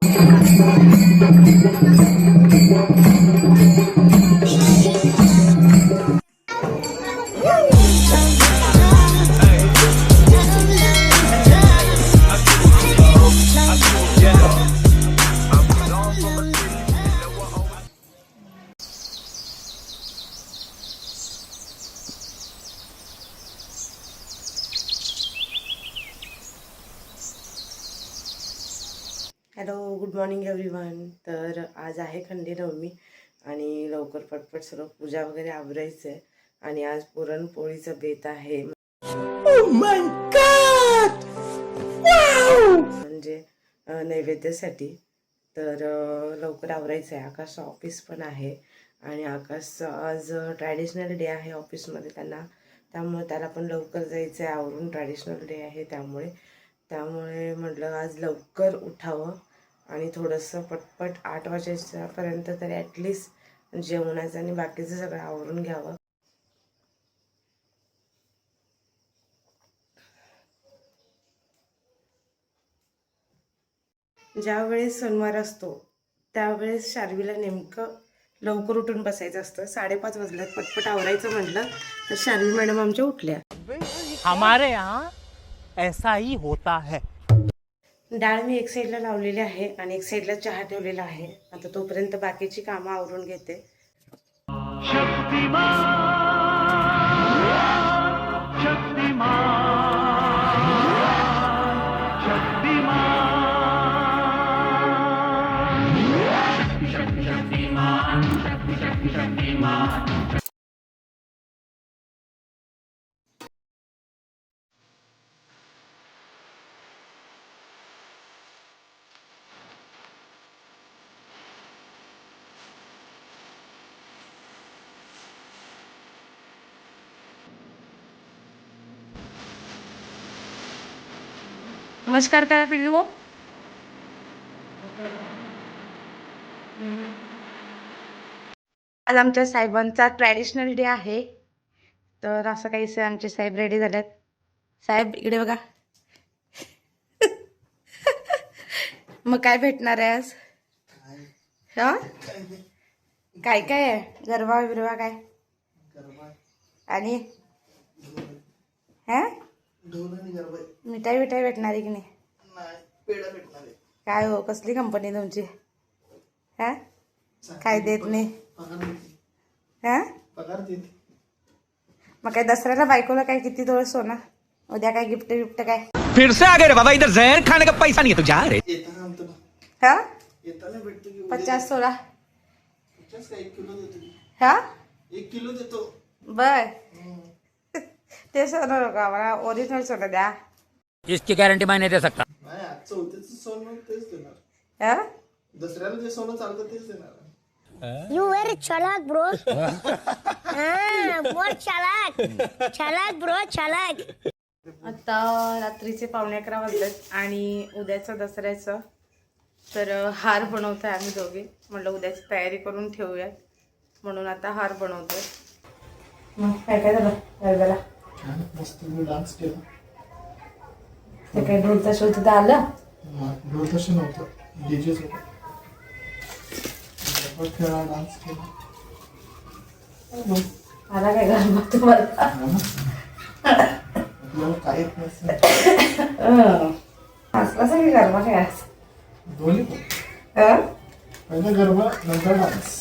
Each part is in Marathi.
Thank you. मॉर्निंग एव्हरीवन तर आज आहे खंडे नवमी आणि लवकर पटपट सर्व पूजा वगैरे आवरायचं आहे आणि आज पुरणपोळीचं बेत आहे. म्हणजे अं, नैवेद्यासाठी. तर लवकर आवरायचं आहे आकाश ऑफिस पण आहे. आणि आकाश आज ट्रॅडिशनल डे आहे ऑफिसमध्ये त्यांना. त्यामुळे त्याला पण लवकर जायचं आहे आवरून ट्रॅडिशनल डे आहे त्यामुळे. त्यामुळे म्हटलं आज लवकर उठावं. आणि थोडंसं पटपट आठ वाजेच्यापर्यंत तरी ॲटलिस्ट जेवणाचं आणि बाकीचं सगळं आवरून घ्यावं. ज्यावेळेस सणवार असतो त्यावेळेस शार्वीला नेमकं लवकर उठून बसायचं असतं. साडेपाच वाजल्यात पटपट आवरायचं म्हटलं तर शार्वी मॅडम आमच्या उठल्या. हमारे यहाँ ऐसा ही होता है। डाळ मी एक साईडला लावलेली आहे आणि एक साईडला चहा ठेवलेला आहे. आता तोपर्यंत बाकीची कामं आवरून घेते. नमस्कार करा पिल्लू आज आमच्या साहेबांचा ट्रॅडिशनल डे आहे. तर असं काहीसे आमचे साहेब रेडी झालेत. साहेब इकडे बघा. मग काय भेटणार आहे आज? हा? काय काय आहे? गरबा बिरवा काय आणि? हा? मिठाई मिठाई भेटणार आहे की नाही? काय हो कसली कंपनी तुमची? हा? काय देत नाही? हा? मग काय दसऱ्याला बायकोला काय किती तोळ सोना? उद्या काय गिफ्ट बिफ्ट काय? फिर से आ गए रे बाबा इधर जहर खाने का पैसा नहीं है तो जा रे। हा? पचास सोळा. हा? एक किलो देतो. बर. ते सोनं नका आम्हाला ओरिजिनल सोनं द्या. इसकी गारंटी मैं नहीं दे सकता। नाही आज चौथीचं सोनं तेच देणार. हा? दसऱ्याला जे सोनं चालतं तेच देणार You very chalak, bro. ah, more chalak. Chalak, bro, chalak. आता रात्रीचे पावणे अकरा वाजलेत आणि उद्याचं दसऱ्याचं तर अ, हार बनवतो आहे आम्ही दोघे. म्हटलं उद्याची तयारी करून ठेवूयात. म्हणून आता हार बनवतोय. मग काय काय झालं? गरब्याला छान मस्त मी डान्स केला. ते काय ढोलता शोध आलं? दूरदर्शन नव्हतं डीजेच होतं. खेळा डान्स केला. आला काय गरबा तुम्हाला? आपल्याला काही येत नसतं. असला सगळी गरबा काय दोन्ही? पहिला गरबा नंतर डान्स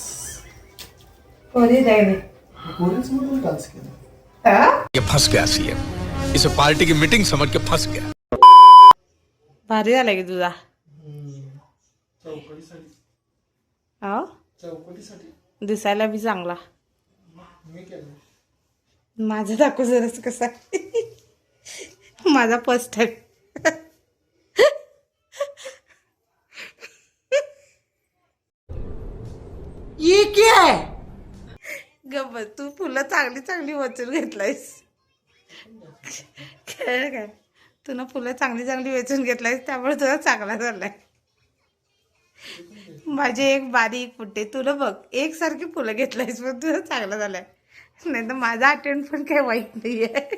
कोणी द्यायला पोरीच म्हणून डान्स केला? ये फंस गया सीएम इसे पार्टी की मीटिंग समझ के फंस गया। भारी झाला की तुझा. चौकटीसाठी हा दिसायला बी चांगला. माझा दाखव जरास कसा. माझा फर्स्ट टाइम ये क्या है तू फुलं चांगली चांगली वचून घेतलायस. खेळ काय? तुनं फुलं चांगली चांगली वेचून घेतलायस त्यामुळे तुला चांगला झालाय. माझे एक बारीक फुटे तुला बघ एकसारखी फुलं घेतलायस पण तुझं चांगला झालाय. नाही तर माझा अटेंड पण काही वाईट नाही आहे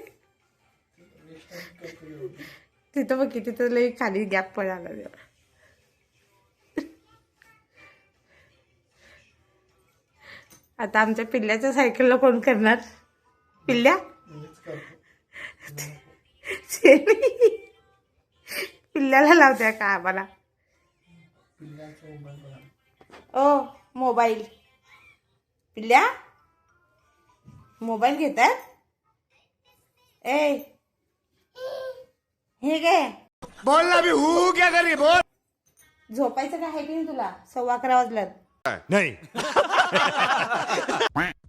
तिथं बघ किती तर लई खाली गॅप पडाला तेव्हा आता आमच्या पिल्ल्याच्या सायकलला कोण करणार? पिल्ल्या? करतो शेणी. पिल्ल्याला लावत्या का आम्हाला? ओ मोबाईल. पिल्ल्या? मोबाईल घेतात? ए. हे काय बोल ना अभी हूँ क्या करी बोल. झोपायचं काय आहे की नाही तुला? सव्वा अकरा वाजल्यात. नहीं.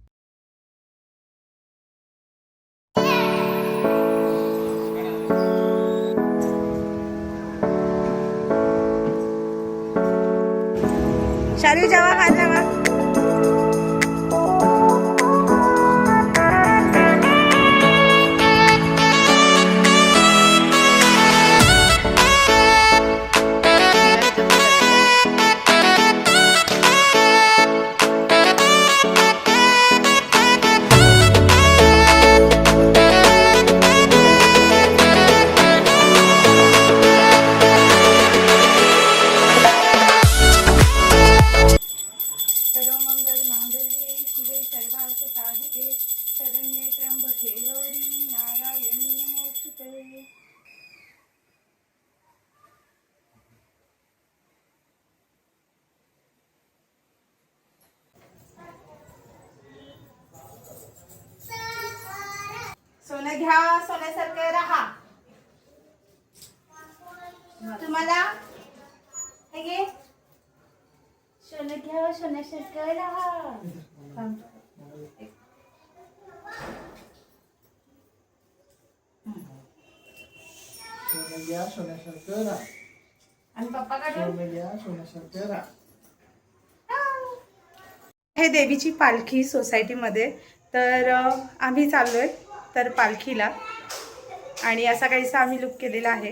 Cari 还在吗 सर्वमंगल मांगल्ये शिवे सर्वार्थ साधिके शरण्ये त्र्यंबके गौरी नारायणी नमोस्तुते सोनं घ्या सोन्यासारखं राहा। तुम्हाला? घे सोनं घ्या सोन्यासारखं राहा थांब. सोनं आणि पप्पा का सोनं हे देवीची पालखी सोसायटीमध्ये. तर आम्ही आम्ही चाललोय तर पालखीला. आणि असा काहीसा आम्ही लुक केलेला आहे.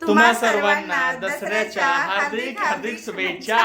तुम्हा सर्वांना दसऱ्याच्या हार्दिक हार्दिक शुभेच्छा.